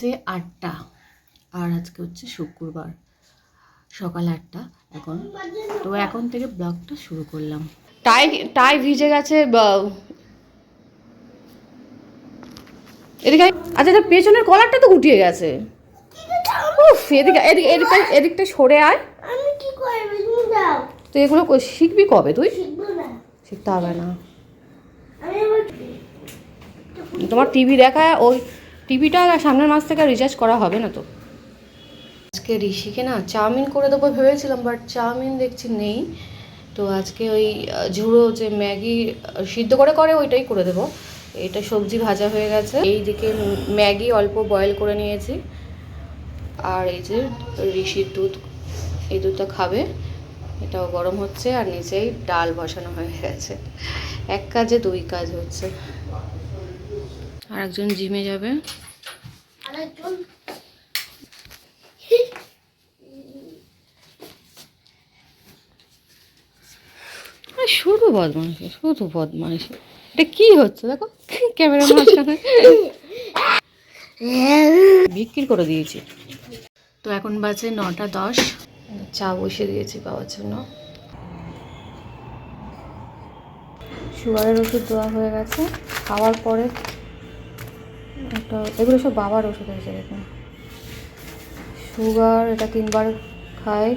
বাজে আটটা। আর আজকে হচ্ছে শুক্রবার। সকাল আটটা এখন। তো এখন থেকে ব্লগটা শুরু করলাম। টাই টাই ভিজে গেছে বা- এদিকে। আচ্ছা তোর পেছনের কলারটা তো গুটিয়ে গেছে। উফ এদিকে এদিকে এদিকটা এদিকটা সরে আয়। আমি কি করব তুমি দাও তো এগুলো শিখবি কবে তুই? শিখতে হবে না। তোমার টিভি দেখা ওই টিভিটা আর সামনের মাস থেকে রিচার্জ করা হবে না তো? আজকে ঋষিকে না চাউমিন করে দেবো ভেবেছিলাম বাট চাউমিন দেখছি নেই। তো আজকে ওই ঝুড়ো যে ম্যাগি সিদ্ধ করে করে ওইটাই করে দেবো। এটা সবজি ভাজা হয়ে গেছে। এইদিকে ম্যাগি অল্প বয়েল করে নিয়েছি। আর এই যে ঋষির দুধ, এই দুধটা খাবে। এটাও গরম হচ্ছে আর নিচেই ডাল বসানো হয়ে গেছে। এক কাজে দুই কাজ হচ্ছে। আর একজন জিমে যাবে। আর শুধু বদমাইশি শুধু বদমাইশি। এটা কি হচ্ছে? দেখো ক্যামেরা মাঝখানে। বিক্রি করে দিয়েছি। তো এখন বাজে নটা দশ। চা বসিয়ে দিয়েছি পাওয়ার জন্য। সুগারের ওষুধ দেওয়া হয়ে গেছে। খাওয়ার পরে একটা, এগুলো সব বাবার ওষুধ হয়েছে দেখুন। সুগার এটা তিনবার খায়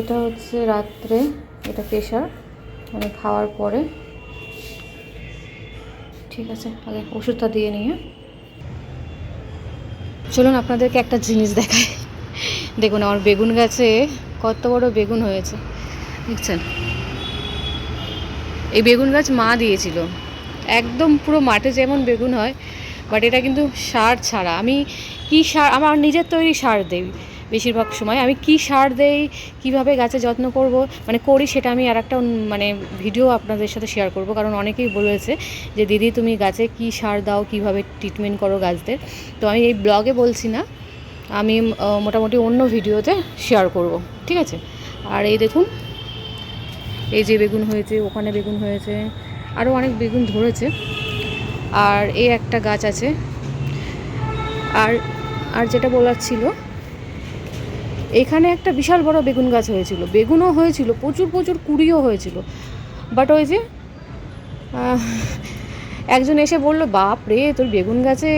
এটা হচ্ছে রাত্রে, এটা প্রেশার মানে খাওয়ার পরে। ঠিক আছে আগে ওষুধটা দিয়ে নিয়ে চলুন আপনাদেরকে একটা জিনিস দেখাই। দেখুন, আমার বেগুন গাছে কত বড় বেগুন হয়েছে। দেখছেন? এই বেগুন গাছ মা দিয়েছিল। একদম পুরো মাঠে যেমন বেগুন হয় বাট এটা কিন্তু সার ছাড়া। আমি কি সার, আমার নিজের তৈরি সার দেই বেশিরভাগ সময়। আমি কি সার দেই, কীভাবে গাছে যত্ন করব মানে করি সেটা আমি আর একটা মানে ভিডিও আপনাদের সাথে শেয়ার করব। কারণ অনেকেই বলেছে যে, দিদি, তুমি গাছে কি সার দাও, কীভাবে ট্রিটমেন্ট করো গাছদের? তো আমি এই ব্লগে বলছি না। আমি মোটামুটি অন্য ভিডিওতে শেয়ার করব। ঠিক আছে? আর এই দেখুন, এই যে বেগুন হয়েছে, ওখানে বেগুন হয়েছে আরও অনেক বেগুন ধরেছে। আর এই একটা গাছ আছে। আর আর যেটা বলার ছিল, এখানে একটা বিশাল বড় বেগুন গাছ হয়েছিল। বেগুনও হয়েছিল, প্রচুর প্রচুর কুড়িও হয়েছিল। বাট ওই যে একজন এসে বলল, বাপ রে, তোর বেগুন গাছে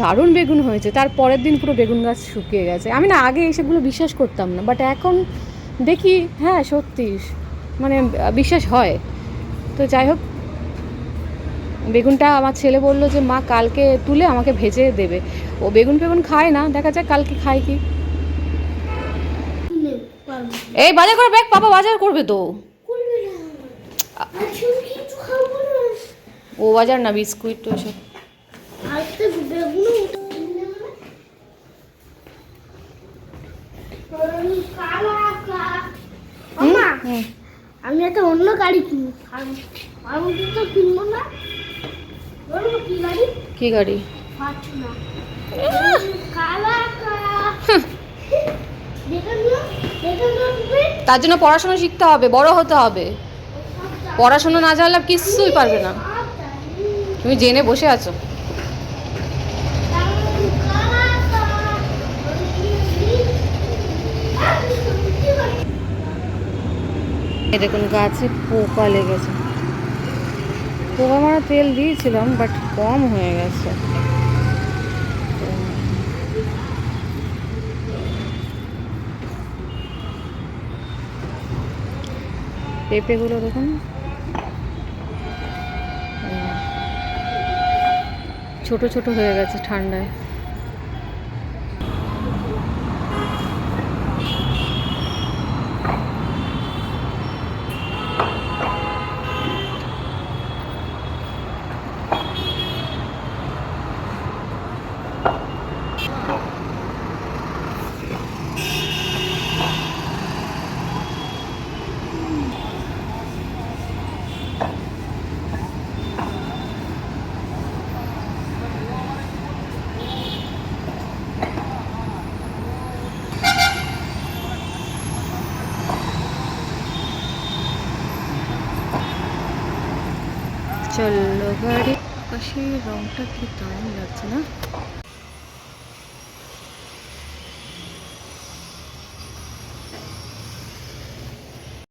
দারুণ বেগুন হয়েছে। তার পরের দিন পুরো বেগুন গাছ শুকিয়ে গেছে। আমি না, আগে এসবগুলো বিশ্বাস করতাম না। বাট এখন দেখি হ্যাঁ সত্যি মানে বিশ্বাস হয়। তো যাই হোক বেগুনটা আমার ছেলে বলল যে মা কালকে তুলে আমাকে ভেজে দেবে। ও বেগুন ফেগুন খায় না দেখা যাক কালকে খায় কি। এই বাজার করে ব্যাগ পাপা বাজার করবে তো। ও বাজার না বিস্কুট তো সব বেগুন। আমি একটা অন্য গাড়ি কিনি আমি তো কিনবো না। কি গাড়ি? তার জন্য পড়াশোনা শিখতে হবে বড় হতে হবে। পড়াশোনা না জানলে কিছুই পারবে না। তুমি জেনে বসে আছো। দেখুন গাছে পোকা লেগেছে। পোকা মারা তেল দিয়েছিলাম বাট কম হয়ে গেছে পেঁপেগুলো দেখুন। ছোট ছোট হয়ে গেছে ঠান্ডায় চলো গাড়ি পাশে রংটা কি দারুণ লাগছে না?